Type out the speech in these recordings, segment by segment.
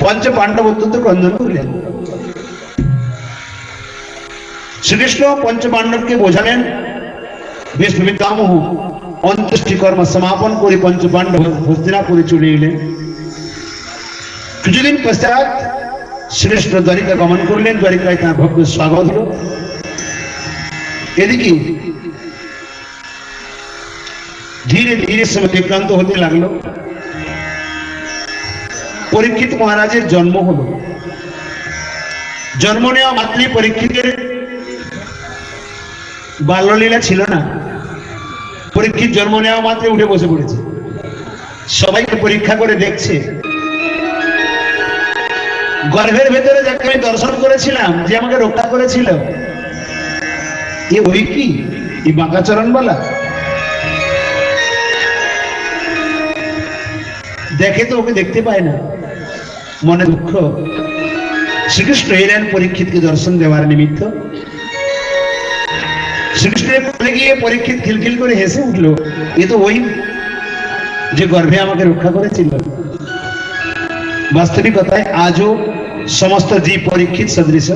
পঞ্চ পাণ্ডব অত্যন্ত ক্রন্দন করলেন শ্রীকৃষ্ণ পঞ্চ পাণ্ডবকে বোঝালেন বেশ পিতামহ অন্ত্যেষ্টি কর্ম সমাপন করে পঞ্চ পাণ্ডব হস্তিনাপুরে চলে এলেন কিছুদিন পশ্চাৎ শ্রীকৃষ্ণ দ্বারিকা গমন করলেন দ্বারিকায় তার ভক্ত স্বাগত হল এদিকে ধীরে ধীরে সময় বিক্রান্ত হতে লাগল পরীক্ষিত মহারাজের জন্ম হলো। জন্ম নেওয়া মাতৃ পরীক্ষিতের বাল্যলীলা ছিল না। পরীক্ষিত জন্ম নেওয়া মাত্র উঠে বসে পড়েছে। সবাইকে পরীক্ষা করে দেখছে। গর্ভের ভেতরে যাকে আমি দর্শন করেছিলাম, যে আমাকে রক্ষা করেছিল, এ ওই কি? এই বাঁকা চরণ বলা দেখে তো ওকে দেখতে পায় না। মনে দুঃখ। শ্রীকৃষ্ণ এলেন পরীক্ষিতকে দর্শন দেওয়ার নিমিত্ত। গিয়ে পরীক্ষিত খিলখিল করে হেসে উঠল, এ তো ওই যে গর্ভে আমাকে রক্ষা করেছিল। বাস্তবিকতায় আজও সমস্ত জীব পরীক্ষিত সদৃশ।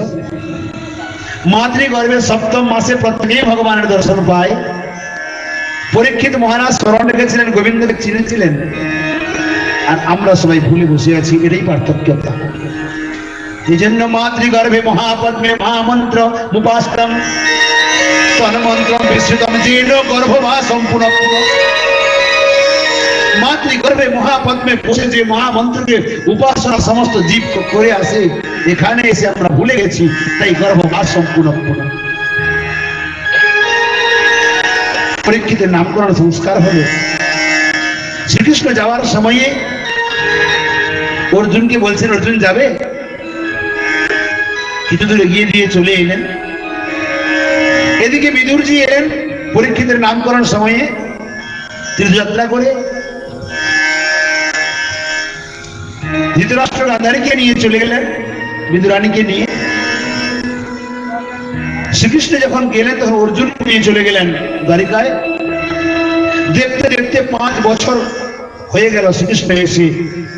মাতৃ গর্ভে সপ্তম মাসে প্রত্যেকেই ভগবানের দর্শন পায়। পরীক্ষিত মহারাজ স্মরণ রেখেছিলেন গোবিন্দকে চিনেছিলেন। আর আমরা সবাই ভুলে বসে আছি, এটাই পার্থক্যতা এই জন্য মাতৃগর্ভে মহাপদ্মে মহামন্ত্র মুপাস্তম তন্মন্ত্র বিস্তৃতম জীর্ণ গর্ভবা সম্পূর্ণ। মাতৃগর্ভে মহাপদ্মে বসে যে মহামন্ত্রকে উপাসনা সমস্ত জীব করে আসে, এখানে এসে আমরা ভুলে গেছি, তাই গর্ভবাস সম্পূর্ণ। পরীক্ষিতের নামকরণ সংস্কার হলো। শ্রীকৃষ্ণ যাওয়ার সময়ে অর্জুনকে বলছেন, অর্জুন যাবে? কিছু দূর এগিয়ে দিয়ে চলে এলেন। এদিকে বিদুরজি এলেন পরীক্ষিতের নামকরণ সময়ে, তীর্থযাত্রা করে। ধৃতরাষ্ট্র গান্ধারীকে নিয়ে চলে গেলেন, বিদুরানীকে নিয়ে। শ্রীকৃষ্ণ যখন গেলেন, তখন অর্জুন নিয়ে চলে গেলেন দ্বারিকায়। দেখতে দেখতে পাঁচ বছর হয়ে গেল শ্রীকৃষ্ণ এসে।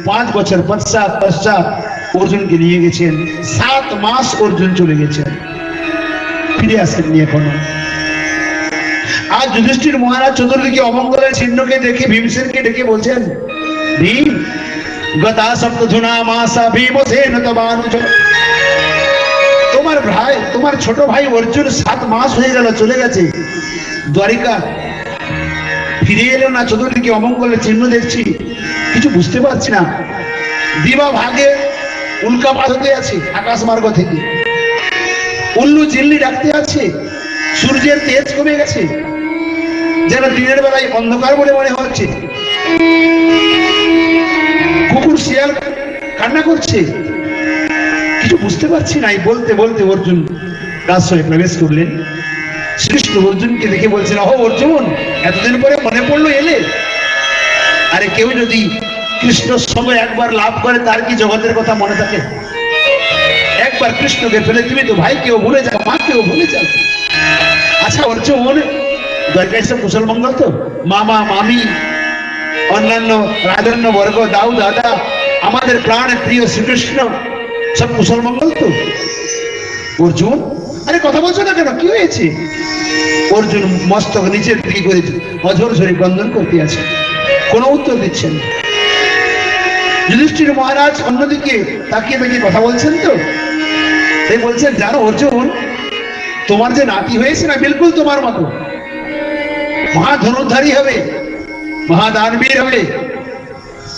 পাঁচ বছর পশ্চাৎ পশ্চাৎ অর্জুনকে নিয়ে গেছেন। সাত মাস অর্জুন চলে গেছেন। ফিরে আসেননি এখনও। আর যুধিষ্ঠির মহারাজ চতুর্দিকে অমঙ্গলের চিহ্নকে দেখে, ভীমসেনকে ডেকে বলছেন, ভীম, গতা সপ্তধুনা মাসা ভীমসেন তবানুজ তোমার ভাই, তোমার ছোট ভাই অর্জুন সাত মাস হয়ে গেল, চলে গেছে। দ্বারিকা, ফিরে এলো না, চতুর্দিকে অমঙ্গলের চিহ্ন দেখছি। কিছু বুঝতে পারছি না। দিবা ভাগে উল্কাপাত হতে আছে আকাশ মার্গ থেকে। উল্লু চিল্লি ডাকতে আছে সূর্যের তেজ কমে গেছে। যেন দিনের বেলায় অন্ধকার বলে মনে হচ্ছে। কুকুর, শিয়াল কান্না করছে। কিছু বুঝতে পারছি না বলতে বলতে অর্জুন রাজসভায় প্রবেশ করলেন। শ্রীকৃষ্ণ অর্জুনকে দেখে বলছেন, অহ, অর্জুন, এতদিন পরে মনে পড়ল এলে আরে কেউ যদি কৃষ্ণর সঙ্গে একবার লাভ করে, তার কি জগতের কথা মনে থাকে? একবার কৃষ্ণকে ফেলে তুমি তো ভাই, কেউ ভুলে যাও মা কেউ ভুলে যাও আচ্ছা অর্জুন দ্বারকায় সব কুশল মঙ্গল তো? মামা, মামি, অন্যান্য রাজন্য বর্গ, দাউ, দাদা, আমাদের প্রাণ প্রিয় শ্রীকৃষ্ণ, সব মঙ্গল তো? অর্জুন, আরে কথা বলছো না কেন? কি হয়েছে? অর্জুন মস্তক নিচের দিকে করে অঝর ঝরে বন্ধন করতে আছে? কোনো উত্তর দিচ্ছেন। যুধিষ্ঠির মহারাজ অন্যদিকে তাকিয়ে তাকিয়ে কথা বলছেন তো। তাই বলছেন, জানো অর্জুন, তোমার যে নাতি হয়েছে না, বিলকুল তোমার মতো। মহাধনুর্ধারী হবে, মহাদানবীর হবে।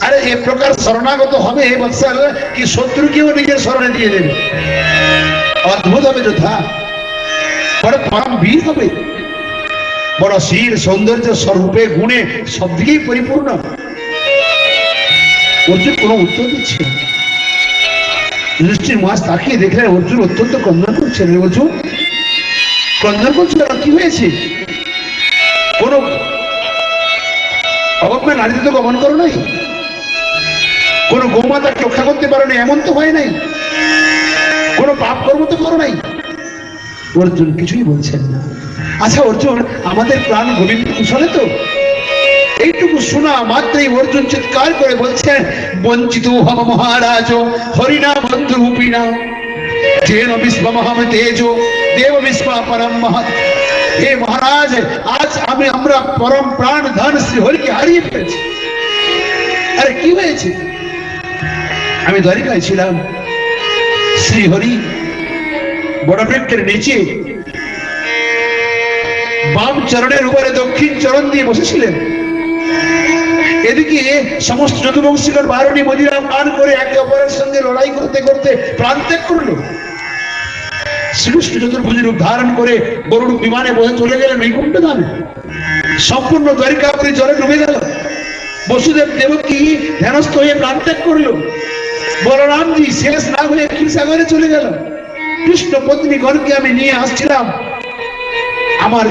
আরে, এ প্রকার শরণাগত হবে বৎসল, কি শত্রুকেও নিজের শরণে দিয়ে দেবে। অদ্ভুত হবে যথা। বড় পরম বীর হবে। বড় শীর সৌন্দর্য স্বরূপে গুণে সব দিকেই পরিপূর্ণ। অর্জুন কোনো উত্তর দিচ্ছে। যুধিষ্ঠির মাস তাকিয়ে দেখলেন অর্জুন অত্যন্ত কন্দন করছেন। অর্জুন কন্দন করছিল কি হয়েছে? কোন অগম্য নারীদের তো গমন করো নাই। কোন গৌমাতাকে রক্ষা করতে পারো না এমন তো হয় নাই। কোন পাপ কর্ম তো করো নাই। অর্জুন কিছুই বলছেন না। আচ্ছা অর্জুন, আমাদের প্রাণ গোবিন্দ কুশলে তো? এইটুকু শোনা মাত্রই অর্জুন চিৎকার করে বলছেন, বঞ্চিত হম মহারাজ হরিণা বন্ধু রূপিণা যেন বিশ্বমহম তেজ, দেব বিশ্ব পরম মহৎ। হে মহারাজ, আজ আমি, আমরা পরম প্রাণ ধন শ্রী হরিকে হারিয়ে ফেলেছি। আরে, কি হয়েছে? আমি দ্বারিকায় ছিলাম। শ্রী হরি বড় বৃক্ষের নিচে। বাম চরণের উপরে দক্ষিণ চরণ দিয়ে বসেছিলেন। এদিকে সমস্ত যদুবংশীগণ বারণী মদিরাম পান করে একে অপরের সঙ্গে লড়াই করতে করতে প্রাণ ত্যাগ করল। শ্রীকৃষ্ণ চতুর্ভুজ রূপ ধারণ করে গরুড় বিমানে বসে চলে গেলেন বৈকুণ্ঠ ধামে সম্পূর্ণ দ্বারিকাপুরী জলে ডুবে গেল। বসুদেব দেবকী ধ্যানস্থ হয়ে প্রাণ ত্যাগ করল। বলরামজি শেষ না হয়ে ক্ষীরসাগরে চলে গেল। কৃষ্ণ পত্নী গণকে আমি নিয়ে আসছিলাম। আমার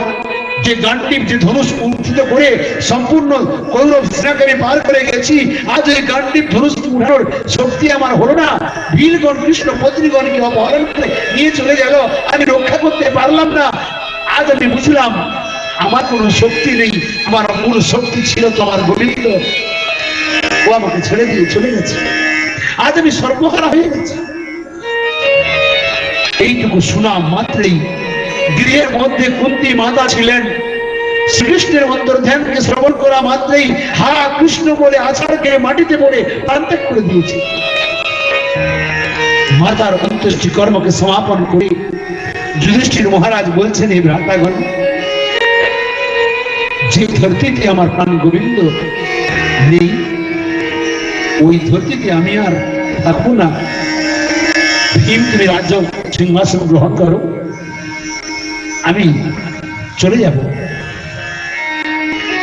যে গানটি, যে ধনুষ উঠিত করে সম্পূর্ণ কৌরব সেনাকে আমি পার করে গেছি, আজ ওই গানটি ধনুষ উঠানোর শক্তি আমার হলো না। ভীলগণ, কৃষ্ণ পত্নীগণকে অপহরণ করে নিয়ে চলে গেল। আমি রক্ষা করতে পারলাম না। আজ আমি বুঝলাম, আমার কোনো শক্তি নেই, আমার মূল শক্তি ছিল তোমার গোবিন্দ। ও আমাকে ছেড়ে দিয়ে চলে গেছে। আজ আমি সর্বহারা হয়ে গেছি। এইটুকু শোনা মাত্রই গৃহের মধ্যে কুন্তি মাতা ছিলেন। শ্রীকৃষ্ণের অন্তর ধ্যানকে শ্রবণ করা মাত্রই হা কৃষ্ণ বলে আচারকে মাটিতে পড়ে প্রান্তাক করে দিয়েছে। মাতার অন্ত্যেষ্টি কর্মকে সমাপন করে যুধিষ্ঠির মহারাজ বলছেন এই ভ্রাতাগণ, যে ধরতিতে আমার প্রাণ গোবিন্দ নেই, ওই ধরতিতে আমি আর থাকব না। ভীম, তুমি রাজ্য সিংহাসন গ্রহণ করো। আমি চলে যাব।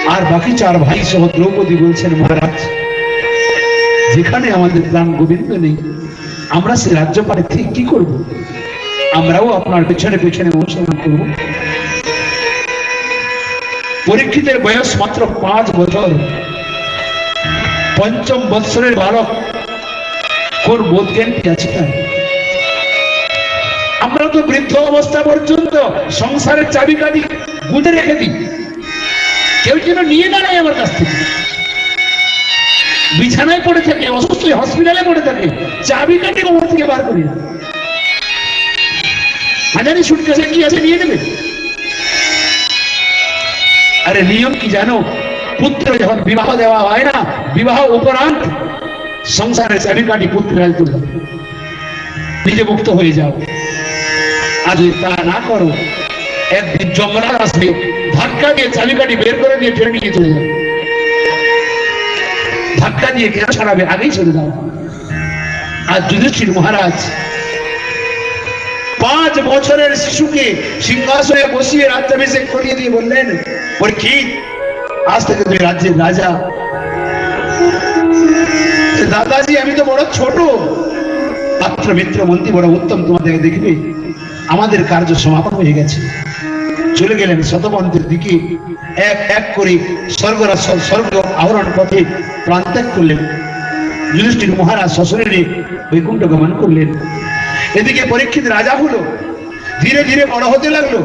আর বাকি চার ভাই সহ দ্রৌপদী বলছেন, মহারাজ, যেখানে আমাদের প্রাণ গোবিন্দ নেই, আমরা সে রাজ্য পারে ঠিক কি করব? আমরাও আপনার পেছনে পেছনে অনুসরণ করব। পরীক্ষিতের বয়স মাত্র পাঁচ বছর। পঞ্চম বৎসরের বালক কোন বোধ জ্ঞানটি আছে তার? আমরা তো বৃদ্ধ অবস্থা পর্যন্ত সংসারের চাবিকাঠি গুঁজে রেখে দিই। কেউ যেন নিয়ে না নেয় আমার কাছ থেকে। বিছানায় পড়ে থাকে, অসুস্থ হসপিটালে পড়ে থাকে। চাবিকাঠি আমার থেকে বার করি না। হাজারি সুটকেসে কি আছে নিয়ে নেবে? আরে নিয়ম কি জানো? পুত্র যখন বিবাহ দেওয়া হয় না, বিবাহ উপরান্ত সংসারের চাবিকাঠি পুত্রের তুলে নিজে মুক্ত হয়ে যাও। যদি তা না করো, একদিন যমরাজ আসবে, ধাক্কা দিয়ে চাবিকাঠি বের করে দিয়ে টেনে নিয়ে চলে যাবে। ধাক্কা দিয়ে কেন ছাড়াবে? আগেই চলে যাও। আর যুধিষ্ঠির মহারাজ পাঁচ বছরের শিশুকে সিংহাসনে বসিয়ে রাজ্যাভিষেক করিয়ে দিয়ে বললেন পরীক্ষিত আজ থেকে তুমি রাজ্যের রাজা। দাদাজি, আমি তো বড় ছোট। পাত্র মিত্র, মন্ত্রী বড় উত্তম তোমাদের দেখবে। আমাদের কার্য সমাপন হয়ে গেছে। চলে গেলেন শতবন্তের দিকে। এক এক করে স্বর্গরাজ স্বর্গ আহরণ পথে প্রান্ত্যাগ করলেন। যুধিষ্ঠির মহারাজ শ্বশুরে বৈকুণ্ঠ গমন করলেন। এদিকে পরীক্ষিত রাজা হলো। ধীরে ধীরে বড় হতে লাগল।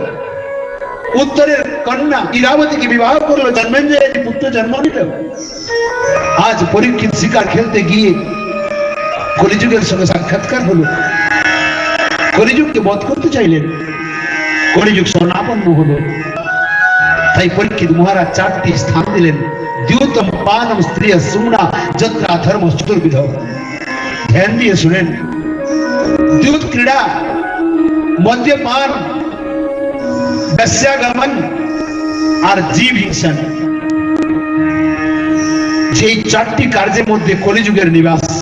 উত্তরের কন্যা ইরাবতীকে বিবাহ করল জন্মেঞ্জয় পুত্র জন্ম নিল। আজ পরীক্ষিত শিকার খেলতে গিয়ে কলিযুগের সঙ্গে সাক্ষাৎকার হলো। কলিযুগকে বধ করতে চাইলেন। কলিযুগ স্বর্ণাপন্ন হলো। তাই পরীক্ষিত মহারাজ চারটি স্থান দিলেন। দ্যুতম পানম স্ত্রী সুমনা যত্রা ধর্ম চতুর্বিধ। ধ্যান দিয়ে শুনেন। দ্যুত ক্রীড়া মদ্যপান বেশ্যাগমন আর জীব হিংসন যে চারটি কার্যের মধ্যে কলিযুগের নিবাস।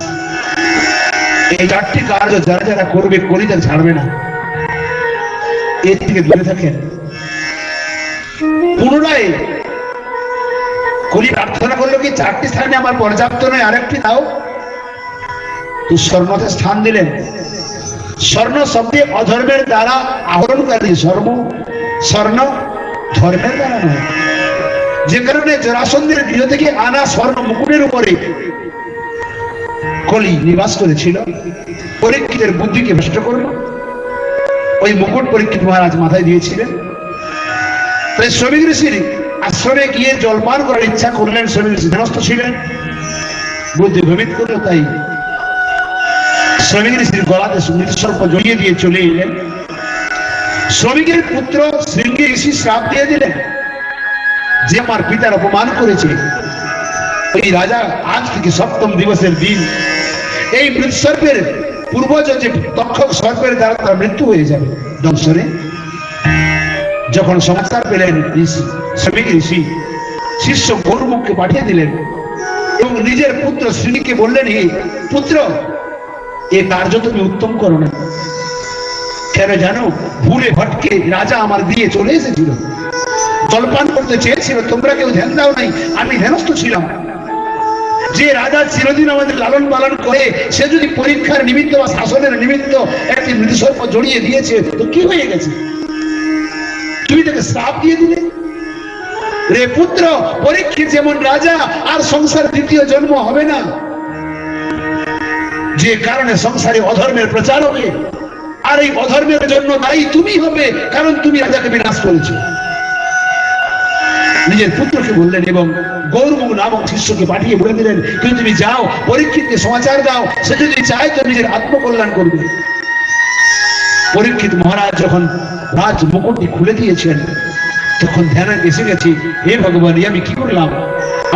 এই চারটি কার্য যারা যারা করবে কলিতা ছাড়বে না। এর থেকে দূরে থাকেন। পুনরায় কলি প্রার্থনা করল কি, চারটি স্থানে আমার পর্যাপ্ত নয়, আরেকটি দাও। তো স্বর্ণতে স্থান দিলেন। স্বর্ণ শব্দে অধর্মের দ্বারা আহরণ আহরণকারী। স্বর্ণ স্বর্ণ ধর্মের দ্বারা নয়। যে কারণে জরাসন্ধের গৃহ থেকে আনা স্বর্ণ মুকুটের উপরে কলি নিবাস করেছিল, পরীক্ষিতের বুদ্ধিকে ভ্রষ্ট করল। ওই মুকুট পরীক্ষিত মহারাজ মাথায় দিয়েছিলেন। তাই শ্রমিক ঋষির আশ্রমে গিয়ে জলপান করার ইচ্ছা করলেন, স্বামী সিদ্ধানস্থ ছিলেন। বুদ্ধি ভ্রমিত করল, তাই শ্রমিক ঋষির গলাতে সুমৃত সর্প জড়িয়ে দিয়ে চলে এলেন। শ্রমিকের পুত্র শৃঙ্গী ঋষি শ্রাপ দিয়ে দিলেন, যে আমার পিতার অপমান করেছে। ওই রাজা আজ থেকে সপ্তম দিবসের দিন এই মৃৎসর্পের পূর্বজ যে তক্ষক সর্পের দ্বারা তার মৃত্যু হয়ে যাবে। দংশনে যখন সমাচার পেলেন শ্রমিক ঋষি, শিষ্য গরুমুখকে পাঠিয়ে দিলেন এবং নিজের পুত্র শ্রীকে বললেন, হে পুত্র, এ কার্য তুমি উত্তম করো না। কেন জানো, ভুলে ভটকে রাজা আমার দিয়ে চলে এসেছিল। জলপান করতে চেয়েছিল, তোমরা কেউ ধ্যান দাও নাই, আমি ধ্যানস্থ ছিলাম। যে রাজা চিরদিন আমাদের লালন পালন করে, সে যদি পরীক্ষার নিমিত্ত বা শাসনের নিমিত্ত একটি মৃতসর্প জড়িয়ে দিয়েছে, তো কি হয়ে গেছে? তুমি তাকে শ্রাপ দিয়ে দিলে? রে পুত্র, পরীক্ষিত যেমন রাজা, আর সংসার দ্বিতীয় জন্ম হবে না। যে কারণে সংসারে অধর্মের প্রচার হবে। আর এই অধর্মের জন্য দায়ী তুমি হবে, কারণ তুমি রাজাকে বিনাশ করেছ। নিজের পুত্রকে বললেন এবং গৌরমুখ নামক শিষ্যকে পাঠিয়ে বলে দিলেন কিন্তু তুমি যাও, পরীক্ষিতকে সমাচার দাও, সে যদি চায় তো নিজের আত্মকল্যাণ করবে। পরীক্ষিত মহারাজ যখন রাজ মুকুটটি খুলে দিয়েছেন, তখন ধ্যানে এসে গেছি, হে ভগবান, আমি কি করলাম?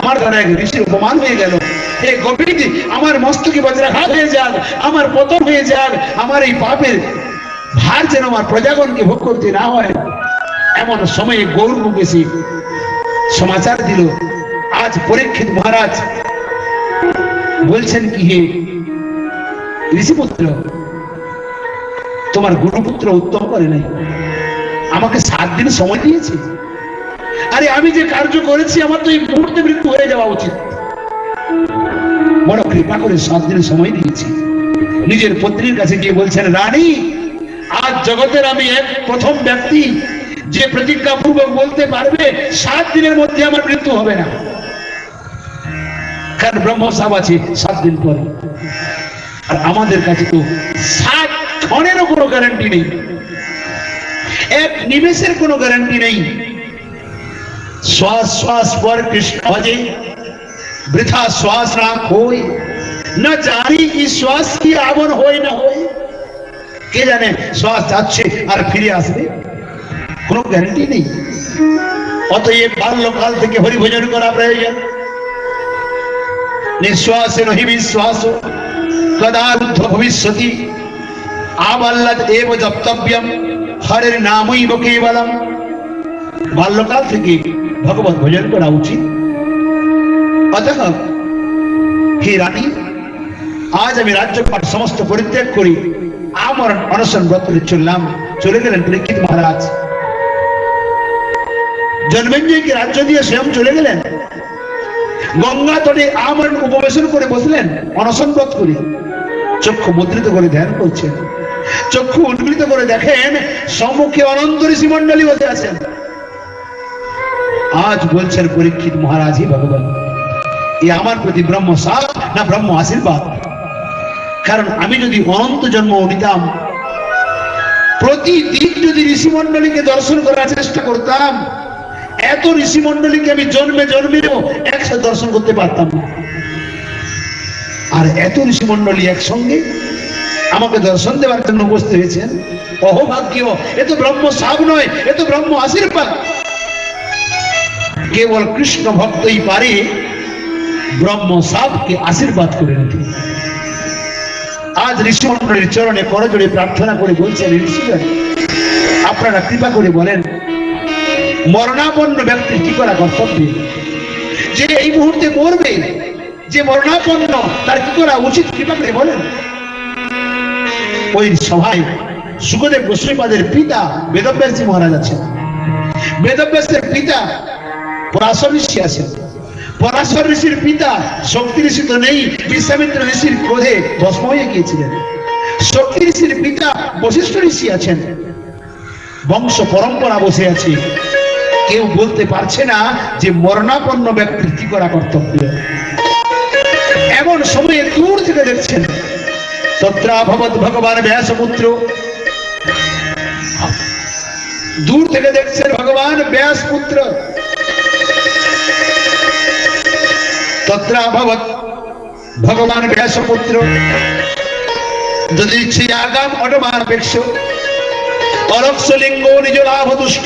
আমার দ্বারা এক ঋষির অপমান হয়ে গেল। হে গোবিন্দ, আমার মস্তকে বজ্রাঘাত হয়ে যাক, আমার পতন হয়ে যাক, আমার এই পাপের ভার যেন আমার প্রজাগণকে ভোগ করতে না হয়। এমন সময়ে গৌরব এসে সমাচার দিল। আজ পরীক্ষিত মহারাজ বলছেন কি হে ঋষিপুত্র, তোমার গুরুপুত্র উত্তম করে নাই। আমাকে সাত দিন সময় দিয়েছে। আরে আমি যে কার্য করেছি, আমার তো এই মুহূর্তে মৃত্যু হয়ে যাওয়া উচিত। বড় কৃপা করে সাত দিন সময় দিয়েছি। নিজের পত্নীর কাছে গিয়ে বলছেন, রানী, আজ জগতের আমি এক প্রথম ব্যক্তি যে প্রতিজ্ঞা পূর্বক বলতে পারবে, সাত দিনের মধ্যে আমার মৃত্যু হবে না। কারণ ব্রহ্ম সাব আছে সাত দিন পরে। আর আমাদের কাছে তো সাত ক্ষণেরও কোনো গ্যারান্টি নেই। এক নিমেষের কোনো গ্যারান্টি নেই। শ্বাস শ্বাস পর কৃষ্ণ ভজে বৃথা শ্বাস না খোয় না জানি কি শ্বাস কি আবন হয় না হয় কে জানে শ্বাস যাচ্ছে আর ফিরে আসবে? কোনো গ্যারান্টি নেই। অতএব বাল্যকাল থেকে হরিভোজন করা প্রয়োজন। নিঃশ্বাসে নহি বিশ্বাস কদা রুদ্ধ ভবিষ্যতি। আবাল্লাদ এব জপ্তব্যম, হরের নামইব কেবলম। বাল্যকাল থেকে ভগবত ভজন করা উচিত। অতঃ হে রানী, আজ আমি রাজ্যপাট সমস্ত পরিত্যাগ করি। আমার অনশন ব্রতরে চললাম। চলে গেলেন পরীক্ষিত মহারাজ। রাজ্য দিয়ে স্বয়ং চলে গেলেন। গঙ্গা তটে আমরণ উপবেশন করে বসলেন, অনশন করে। চক্ষু মুদ্রিত করে ধ্যান করছেন। চক্ষু করে দেখেন, সম্মুখে অনন্ত বসে আছেন। আজ বলছেন পরীক্ষিত মহারাজই ভগবান। এ আমার প্রতি ব্রহ্ম সাপ না ব্রহ্ম আশীর্বাদ? কারণ আমি যদি অনন্ত জন্ম নিতাম, প্রতিদিন যদি ঋষিমন্ডলীকে দর্শন করার চেষ্টা করতাম এত ঋষি মন্ডলীকে আমি জন্মে জন্মেও একসাথে দর্শন করতে পারতাম না। আর এত ঋষি মন্ডলী একসঙ্গে আমাকে দর্শন দেওয়ার জন্য উপস্থিত হয়েছেন। অহভাগ্য, এ তো ব্রহ্ম সাব নয়, এ তো ব্রহ্ম আশীর্বাদ। কেবল কৃষ্ণ ভক্তই পারে ব্রহ্ম সাবকে আশীর্বাদ করে নিতে। আজ ঋষিমন্ডলীর চরণে করজোড়ে প্রার্থনা করে বলছেন, ঋষিগণ, আপনারা কৃপা করে বলেন মরণাপন্ন ব্যক্তি কি করা কর্তব্য? যে এই মুহূর্তে মরবে, যে মরণাপন্ন, তার কি করা উচিত করে বলেন? ওই সভায় সুখদেব গোস্বীপাদের পিতা বেদব্যাসী মহারাজ আছেন। বেদব্যাসের পিতা পরাশর ঋষি আছেন। পরাশর ঋষির পিতা শক্তি ঋষি তো নেই, বিশ্বামিত্র ঋষির ক্রোধে ভস্ম হয়ে গিয়েছিলেন। শক্তি ঋষির পিতা বশিষ্ঠ ঋষি আছেন। বংশ পরম্পরা বসে আছে। কেউ বলতে পারছে না যে মরণাপন্ন ব্যক্তির কি করা কর্তব্য। এমন সময়ে দূর থেকে দেখছেন তত্রাভবত ভগবান ব্যাসপুত্র দূর থেকে দেখছেন ভগবান ব্যাস পুত্র তত্রাভবৎ ভগবান ব্যাসপুত্র যদি আগাম অটমানপেক্ষ অরক্ষলিঙ্গ নিজ লাভতুষ্ট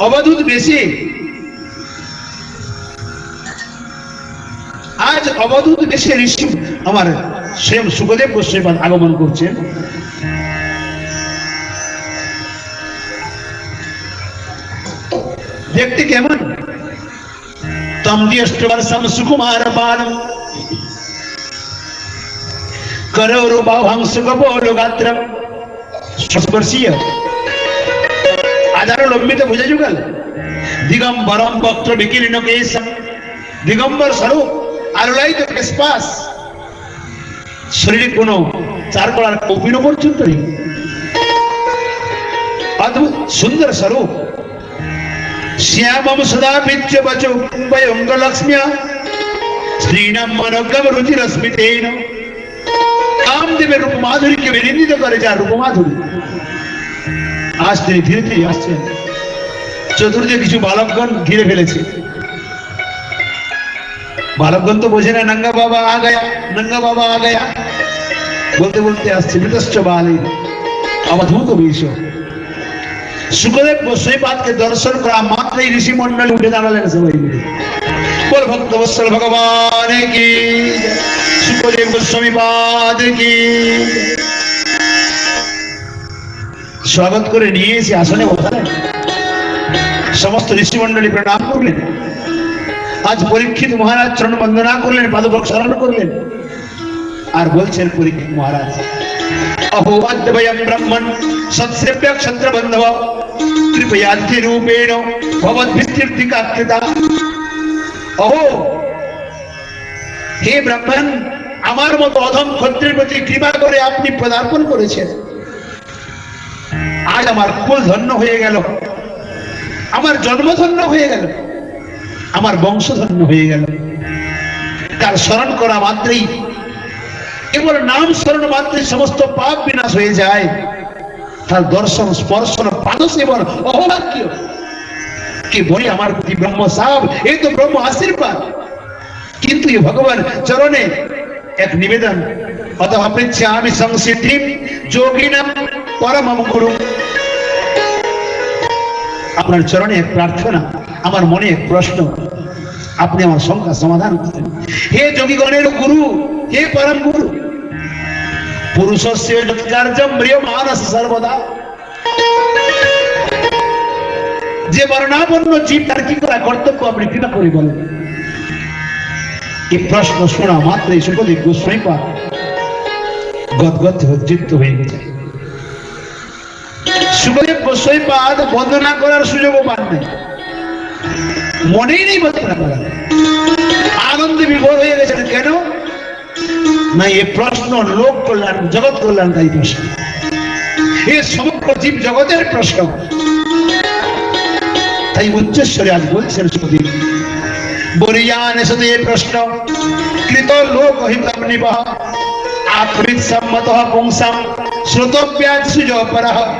অবধূত বেশ আজ অবধূত বেশি ঋষি আমার স্বয়ং সুখদেব গোস্বামী আগমন করছেন দেখতে কেমন তম দিয়ষ্টবর্ষম সুকুমার পান করৌরুবাহং সুখবোলো গাত্রম স্পর্শীয় আধার লম্বিত বুঝে যুগল দিগম্বরম বক্ত্র বিকীর্ণ কেশম দিগম্বর স্বরূপ আলোলাইত কেশপাস শরীরে কোনো চার করার কপিনও পর্যন্ত নেই অদ্ভুত সুন্দর স্বরূপ শ্যামম সদা পিচ্য বচ কুম্ভয়ঙ্গ লক্ষ্ম্যা শ্রীনাম মনগম রুচিরস্মিতেন কামদেবের রূপ মাধুরীকে বিনিন্দিত করে যা রূপ মাধুরী তিনি ধীরে ধীরে আসছেন। চতুর্দিকে কিছু বালকগণ ঘিরে ফেলেছে। বালকগণ তো বোঝে না, নঙ্গা বাবা আ গয়া, নঙ্গা বাবা আ গয়া। বলতে বলতে আসছে মৃতশ্চ বালি, অবধূত বিষ সুখদেব গোস্বাইপাদকে দর্শন করা মাত্রই ঋষি মন্ডলী উঠে দাঁড়ালেন সবাই মিলে। বল ভক্ত বৎসল ভগবান কি সুখদেব গোস্বামী পাদ কি স্বাগত করে নিয়ে এসে আসনে বসালেন সমস্ত ঋষি মন্ডলী প্রণাম করলেন আজ পরীক্ষিত মহারাজ চরণ বন্দনা করলেন পাদবক স্মরণ করলেন আর বলছেন পরীক্ষিত মহারাজ अहो अद्वयं ब्रह्मन् सत्सेव्य क्षत्रबन्धव कृपयाद्य रूपेण भवद्भिस्तीर्थिका कृता অহো। হে ব্রাহ্মণ, আমার মতো অধম ক্ষত্রের প্রতি কৃপা করে আপনি পদার্পণ করেছেন। আজ আমার কুল ধন্য হয়ে গেল। আমার জন্ম ধন্য হয়ে গেল। আমার বংশ ধন্য হয়ে গেল। তার স্মরণ করা মাত্রই, কেবল নাম স্মরণ মাত্রই সমস্ত পাপ বিনাশ হয়ে যায়। তার দর্শন, স্পর্শন পাদ সেবন অহবাক্য কে বলি আমার প্রতি ব্রহ্ম সাহ এই তো ব্রহ্ম আশীর্বাদ। কিন্তু এই ভগবান চরণে এক নিবেদন। অত অপেক্ষা আমি সংসিদ্ধি, যোগী নাম পরম গুরু আপনার চরণে এক প্রার্থনা, আমার মনে এক প্রশ্ন। আপনি আমার শঙ্কা সমাধান করেন। হে যোগীগণের গুরু, হে পরম গুরু। পুরুষস্য কার্যম প্রিয় মানস সর্বদা। যে বর্ণাপন্ন জীব, তার কি করা কর্তব্য আপনি কৃপা করে বলেন? এই প্রশ্ন শোনা মাত্রই সুখদেব গোস্বামী পা। গদগদ উজ্জিত হয়ে গেছে। সুখদেব গোস্বামী পাদ বন্দনা করার সুযোগও পান নাই। মনেই নেই বন্দনা করার। আনন্দে বিভোর হয়ে গেছেন কেন? না এ প্রশ্ন লোক কল্যাণ, জগৎ প্রশ্ন। এ সমগ্র জীব জগতের প্রশ্ন। তাই উচ্চস্বরে আজ বলছেন সুদীপ। বরিয়ান সদে প্রশ্ন। কৃত লোক হিতম নিবহ। আত্মিত সম্মত পুংসাম শ্রোতব্যাজ সুজপরহ।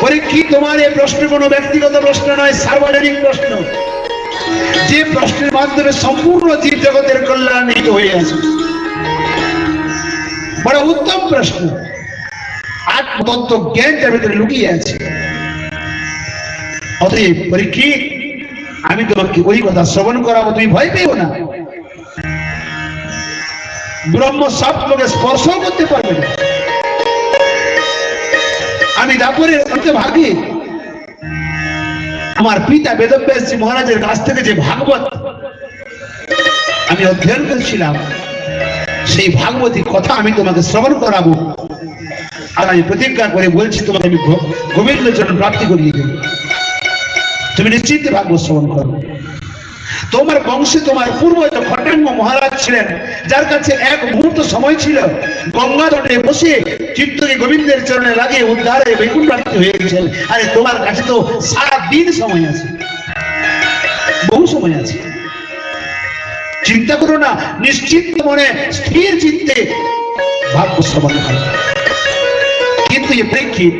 পরীক্ষি তোমার এই প্রশ্ন? কোনো ব্যক্তিগত প্রশ্ন নয়, সার্বজনীন প্রশ্ন। যে প্রশ্নের মাধ্যমে সম্পূর্ণ জীব জগতের কল্যাণ নিহিত হয়ে আছে। বড় উত্তম প্রশ্ন। আত্মতত্ত্ব জ্ঞান যার ভিতরে লুকিয়ে আছে। আমি তোমাকে ওই কথা শ্রবণ করাবো, তুমি ভয় পেও না। ব্রহ্ম সব লোকে স্পর্শ করতে পারবে আমি দাপরের অন্তে ভাগে। আমার পিতা বেদব্যাসী মহারাজের কাছ থেকে যে ভাগবত আমি অধ্যয়ন করেছিলাম, সেই ভাগবতী কথা আমি তোমাকে শ্রবণ করাবো। আর আমি প্রতিজ্ঞা করে বলছি, তোমাকে আমি গোবিন্দ জন্য প্রাপ্তি করিয়ে দেব। তুমি নিশ্চিন্তে ভাগ্য শ্রবণ করো। তোমার বংশে, তোমার পূর্বজ খটাঙ্গ মহারাজ ছিলেন, যার কাছে এক মুহূর্ত সময় ছিল। গঙ্গা তটে বসে চিত্তকে গোবিন্দের চরণে লাগিয়ে উদ্ধারে বৈকুণ্ঠ প্রাপ্তি হয়ে গেছেন আরে, তোমার কাছে তো সারা দিন সময় আছে। বহু সময় আছে। চিন্তা করো না নিশ্চিন্ত মনে, স্থির চিত্তে ভাগ্য শ্রবণ করো। কিন্তু এ প্রেক্ষিত